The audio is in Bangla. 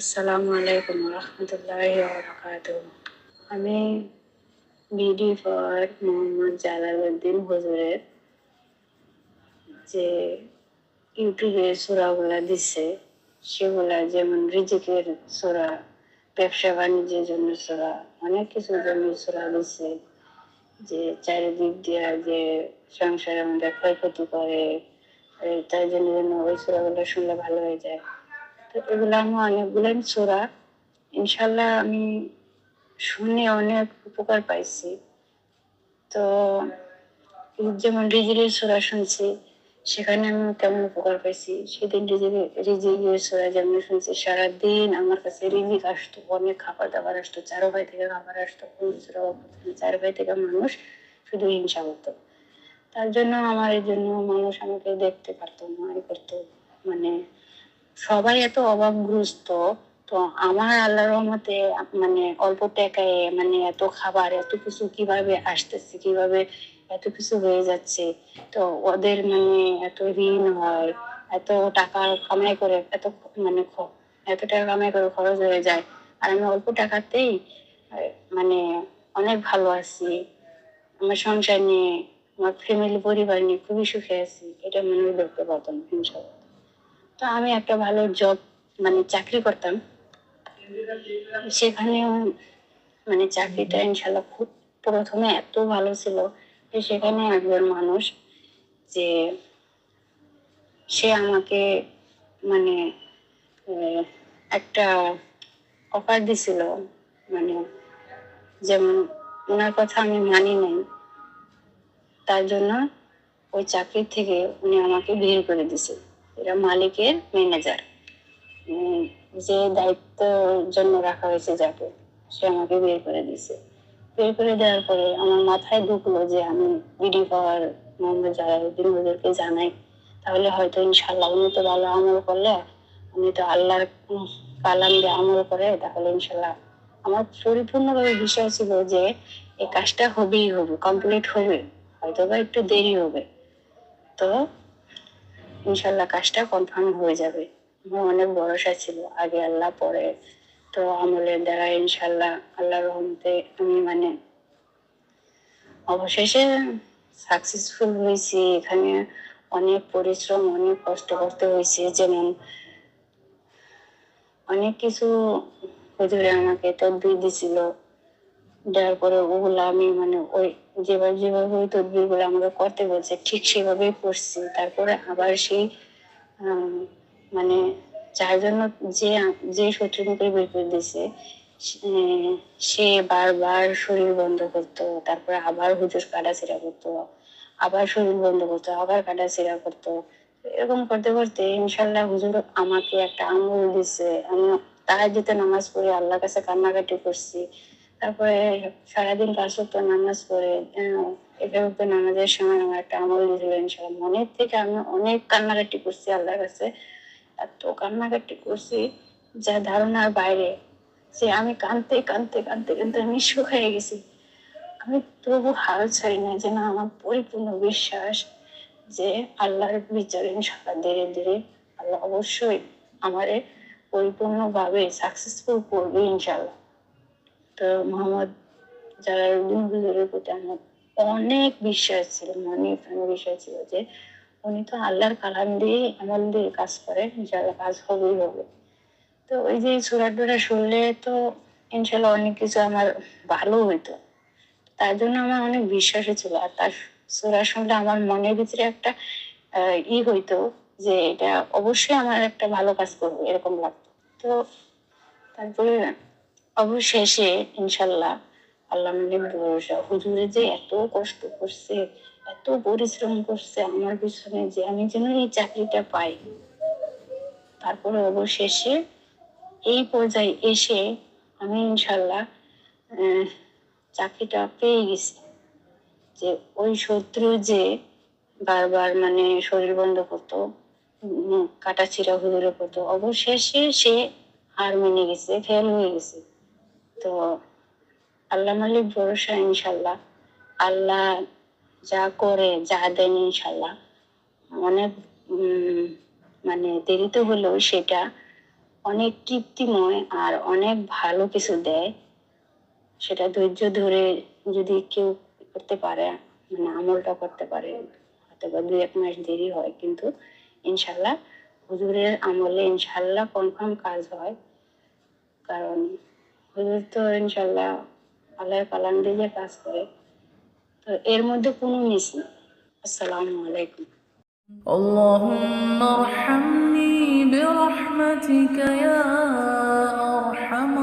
আসসালামু আলাইকুম রহমতুল্লাহি বরকাত আমি বিডি ফর মোহাম্মদ জালালউদ্দিন হুজুরের যে ইউটিউবে সুরাগুলা দিছে, সেগুলা যেমন রিজিকের সুরা, ব্যবসা বাণিজ্যের জন্য সুরা, অনেক কিছুর জন্য সুরা দিছে, যে চারিদিক দিয়া যে সংসারের মধ্যে ক্ষয়ক্ষতি করে জন্য জন্য ওই সুরাগুলো শুনলে ভালো হয়ে যায়। তো এগুলো আমি অনেকগুলো সুরা ইনশাল্লাহ আমি শুনে অনেক উপকার পাইছি। তো যেমন রিজিকের সুরা শুনছি, সেখানে আমি কেমন উপকার পাইছি। সেদিন রিজিকের সুরা যেমন শুনছি, সারাদিন আমার কাছে রিজিক আসতো, অনেক খাবার দাবার আসতো, চারো ভাই থেকে খাবার আসতো চার ভাই থেকে মানুষ শুধু হিংসা করতো। তার জন্য আমার এই জন্য মানুষ আমাকে দেখতে পারতো না করতো মানে সবাই এত অভাবগ্রস্ত, তো আমার আল্লাহর রহমতে মানে অল্প টাকায় মানে এত খাবার, এত কিছু কীভাবে আসতেছে, কীভাবে এত কিছু হয়ে যাচ্ছে, তো ওদের মানে এত ঋণ হয়, এত টাকা কামাই করে এত মানে এত টাকা কামাই করে খরচ হয়ে যায়, আর আমি অল্প টাকাতেই মানে অনেক ভালো আছি, আমার সংসার নিয়ে, আমার ফ্যামিলি পরিবার নিয়ে খুবই সুখে আছি, এটা মানুষ দেখতে পারতাম ইনশাল্লাহ তো আমি একটা ভালো জব মানে চাকরি করতাম। সেখানে মানে চাকরিটা ইনশাল্লাহ খুব প্রথমে এত ভালো ছিল যে সেখানে একজন মানুষ যে সে আমাকে মানে একটা অফার দিছিল মানে যেমন ওনার কথা আমি মানি নাই। তার জন্য ওই চাকরি থেকে উনি আমাকে বের করে দিছে। এটা মালিকের ম্যানেজার যে দায়িত্বের জন্য রাখা হয়েছে যাকে, সে আমাকে বের করে দিছে বের করে দেওয়ার পরে আমার মাথায় ঢুকলো যে আমি বিডি পাওয়ার মোহাম্মদ জালালউদ্দিন হুজুরকে জানাই, তাহলে হয়তো ইনশাল্লাহ উনি তো ভালো আমল করলে, উনি তো আল্লাহর কালাম দিয়ে আমল করে, তাহলে ইনশাল্লাহ আমার পরিপূর্ণভাবে বিষয় ছিল যে এই কাজটা হবেই হবে কমপ্লিট হবে। হয়তো বা একটু দেরি হবে। তো ইনশাল্লাহ কাজটা কনফার্ম হয়ে যাবে। আমার অনেক ভরসা ছিল, আগে আল্লাহ, পরে তো আমলের দ্বারা ইনশাল্লাহ আল্লাহ রহমতে আমি মানে অবশেষে সাকসেসফুল হয়েছি। এখানে অনেক পরিশ্রম, অনেক কষ্ট করতে হয়েছে। যেমন অনেক কিছু হুজুরে আমাকে তদবির দিছিল। দেওয়ার পরে ওগুলো আমি মানে ওই যেভাবে যেভাবে ওই তদবিরগুলো আমাকে করতে বলছে, ঠিক সেভাবেই করছি। তারপরে আবার সেই মানে যার জন্য যে যে শত্রু মুখে বের করে দিছে সে- বারবার শরীর বন্ধ করতো। তারপরে আবার হুজুর কাটা ছিঁড়া করতো, আবার শরীর বন্ধ করতো, আবার কাটা ছিঁড়া করতো। এরকম করতে করতে ইনশাল্লাহ হুজুর আমাকে একটা আঙুল দিছে। আমি তাহার যেতে নামাজ পড়ে আল্লাহর কাছে কান্নাকাটি করছি। তারপরে সারাদিন পাঁচ ওয়াক্ত নামাজ পড়ে এভাবে নামাজের সময় আমার একটা আমল দিয়েছিল ইনশাল্লাহ মনের থেকে আমি অনেক কান্নাকাটি করছি আল্লাহর কাছে। এত কান্নাকাটি করছি যা ধারণার বাইরে যে আমি কানতে কানতে কানতে কানতে আমি শুকাই গেছি। আমি তবু হাল ছাড়ি না যে না আমার পরিপূর্ণ বিশ্বাস যে আল্লাহর বিচার ইনশাল্লাহ ধীরে ধীরে আল্লাহ অবশ্যই আমারে পরিপূর্ণভাবে সাকসেসফুল করবে ইনশাল্লাহ তো মোহাম্মদ জালালউদ্দিন হুজুরের প্রতি আমার অনেক বিশ্বাস ছিল অনেক অনেক বিশ্বাস ছিল যে উনি তো আল্লাহর কালাম দিয়ে আমল দিয়ে কাজ করে ইনশাল্লাহ কাজ হবেই হবে। তো ওই যে সুরাটুরা শুনলে তো ইনশাল্লাহ অনেক কিছু আমার ভালো হইতো। তার জন্য আমার অনেক বিশ্বাস ছিল। আর তার সুরা শুনলে আমার মনের ভিতরে একটা ই হইতো যে এটা অবশ্যই আমার একটা ভালো কাজ করবে, এরকম লাগতো। তো তারপরে অবশেষে ইনশাল্লাহ আল্লাহ ভরসা। হুজুরে যে এত কষ্ট করছে, এত পরিশ্রম করছে আমার পিছনে যে আমি যেন এই চাকরিটা পাই। তারপরে অবশেষে এই পর্যায়ে এসে আমি ইনশাল্লাহ চাকরিটা পেয়ে গেছি। যে ওই শত্রু যে বারবার মানে শরীর বন্ধ করতো কাটা ছিঁড়া হুজুরে করতো, অবশেষে সে হার মেনে গেছে ফেল হয়ে গেছে। তো আল্লাহ মালিক ভরসা, ইনশাল্লাহ। আল্লাহ যা করে, যা দেন, ইনশাল্লাহ। অনেক মানে দেরিতে হলেও সেটা অনেক তৃপ্তিময় আর অনেক ভালো কিছু দেয়। সেটা ধৈর্য ধরে যদি কেউ করতে পারে মানে আমলটা করতে পারে হয়তো বা এক মাস দেরি হয়, কিন্তু ইনশাল্লাহ হুজুরের আমলে ইনশাল্লাহ কনফার্ম কাজ হয়। কারণ হুজুর তো ইনশাল্লাহ আল্লাহর কালাম দিয়ে কাজ করে তো এর মধ্যে কোনো মিস নেই আসসালামু আলাইকুম اللهم ارحمني برحمتك يا أرحم